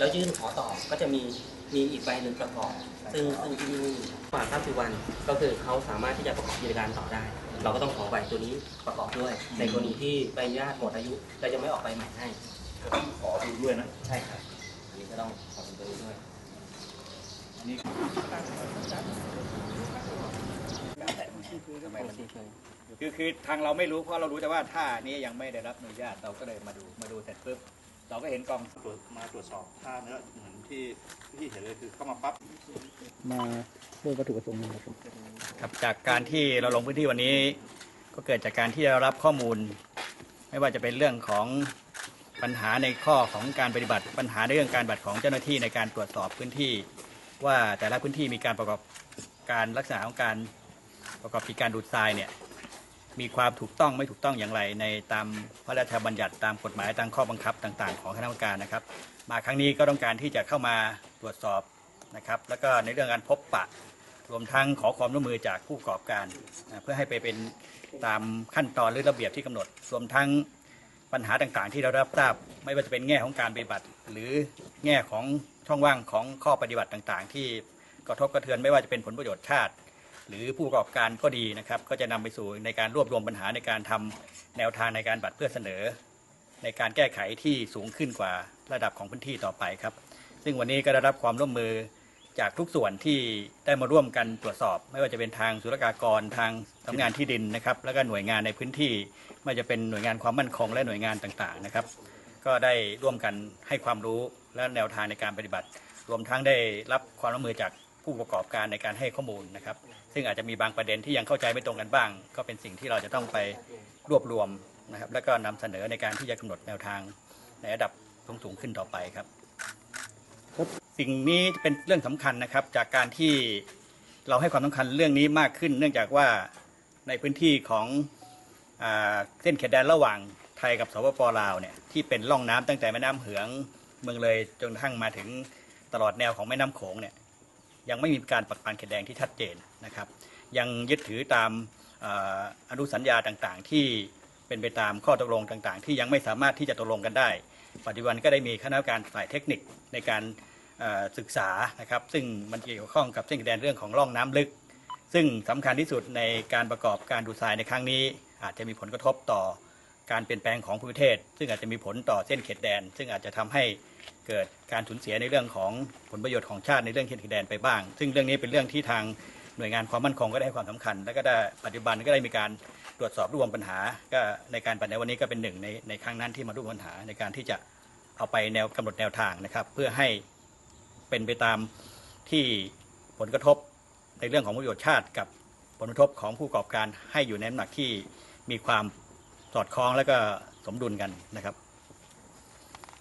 แล้วยื่นขอต่อก็จะมีมีอีกใบหนึ่งประกอบ ซึ่งซึ่งที่นี่กว่า90วันก็คือเขาสามารถที่จะประกอบกิจการต่อได้ เราก็ต้องขอใบตัวนี้ประกอบด้วย ในกรณีที่ใบอนุญาตหมดอายุเราจะไม่ออกใบใหม่ให้ก็ต้องขอดูด้วยนะ ใช่ครับ อันนี้ก็ต้องขอเป็นตัวนี้ด้วยอันนี้ทำไมมันคือคือทางเราไม่รู้เพราะเรารู้แต่ว่าท่านี้ยังไม่ได้รับอนุญาตเราก็เลยมาดูมาดูเสร็จปุ๊บ เราก็เห็นกองตรวจมาตรวจสอบท่าเนื้อเหมือนที่ที่เห็นเลยคือเข้ามาปั๊บมาด้วยวัตถุประสงค์นะครับครับจากการที่เราลงพื้นที่วันนี้ ก็เกิดจากการที่เรารับข้อมูล ไม่ว่าจะเป็นเรื่องของปัญหาในข้อของการปฏิบัติ ปัญหาในเรื่องการบัติของเจ้าหน้าที่ในการตรวจสอบพื้นที่ ว่าแต่ละพื้นที่มีการประกอบการลักษณะของการประกอบกิจการดูดทรายเนี่ย มีความถูกต้องไม่ถูกต้องอย่างไรในตามพระราชบัญญัติตามกฎหมายตามข้อบังคับต่าง ๆ ของคณะกรรมการนะครับ มาครั้งนี้ก็ต้องการที่จะเข้ามาตรวจสอบนะครับ แล้วก็ในเรื่องการพบปะรวมทั้งขอความร่วมมือจากผู้ประกอบการนะเพื่อให้ไปเป็นตามขั้นตอนหรือระเบียบที่กำหนด รวมทั้งปัญหาต่างๆ ที่เรารับทราบไม่ว่าจะเป็นแง่ของการปฏิบัติ หรือแง่ของช่องว่างของข้อปฏิบัติต่างๆ ที่กระทบกระเทือนไม่ว่าจะเป็นผลประโยชน์ชาติ หรือผู้ประกอบการก็ดีนะครับ ก็จะนำไปสู่ในการรวบรวมปัญหาในการทำแนวทางในการบัตรเพื่อเสนอ ในการแก้ไขที่สูงขึ้นกว่าระดับของพื้นที่ต่อไปครับ ซึ่งวันนี้ก็ได้รับความร่วมมือจากทุกส่วนที่ได้มาร่วมกันตรวจสอบ ไม่ว่าจะเป็นทางศุลกากรทางทำงานที่ดินนะครับ แล้วก็หน่วยงานในพื้นที่ไม่ว่าจะเป็นหน่วยงานความมั่นคงและหน่วยงานต่างๆนะครับ ก็ได้ร่วมกันให้ความรู้และแนวทางในการปฏิบัติ รวมทั้งได้รับความร่วมมือจาก ผู้ประกอบการในการให้ข้อมูลนะครับ ซึ่งอาจจะมีบางประเด็นที่ยังเข้าใจไม่ตรงกันบ้าง ก็เป็นสิ่งที่เราจะต้องไปรวบรวมนะครับ แล้วก็นำเสนอในการที่จะกำหนดแนวทางในระดับสูงๆขึ้นต่อไปครับ สิ่งนี้เป็นเรื่องสำคัญนะครับ จากการที่เราให้ความสำคัญเรื่องนี้มากขึ้น เนื่องจากว่าในพื้นที่ของอเส้นเขตแดนระหว่างไทยกับสปปลาวเนี่ยที่เป็นร่องน้ำตั้งแต่แม่น้ำเหืองเมืองเลยจนกระทั่งมาถึงตลอดแนวของแม่น้ำโขงเนี่ย ยังไม่มีการปักปันเขตแดนที่ชัดเจนนะครับ ยังยึดถือตามอนุสัญญาต่างๆ ที่เป็นไปตามข้อตกลงต่างๆ ที่ยังไม่สามารถที่จะตกลงกันได้ ปัจจุบันก็ได้มีคณะกรรมการฝ่ายเทคนิคในการศึกษานะครับ ซึ่งมันเกี่ยวข้องกับเส้นแดนเรื่องของร่องน้ำลึก ซึ่งสำคัญที่สุดในการประกอบการดูดทรายในครั้งนี้ อาจจะมีผลกระทบต่อ การเปลี่ยนแปลงของภูมิประเทศ ซึ่งอาจจะมีผลต่อเส้นเขตแดน ซึ่งอาจจะทำให้เกิดการสูญเสียในเรื่องของผลประโยชน์ของชาติในเรื่องเขตแดนไปบ้าง ซึ่งเรื่องนี้เป็นเรื่องที่ทางหน่วยงานความมั่นคงก็ได้ให้ความสำคัญ และก็ได้ปัจจุบันก็ได้มีการตรวจสอบรวมปัญหา ก็ในการปฏิบัติในวันนี้ก็เป็นหนึ่งในในครั้งนั้นที่มาร่วมปัญหาในการที่จะเอาไปแนวกำหนดแนวทางนะครับ เพื่อให้เป็นไปตามที่ผลกระทบในเรื่องของประโยชน์ชาติ กับผลกระทบของผู้ประกอบการให้อยู่ในน้ำหนักที่มีความ สอดคล้องและก็สมดุลกันนะครับ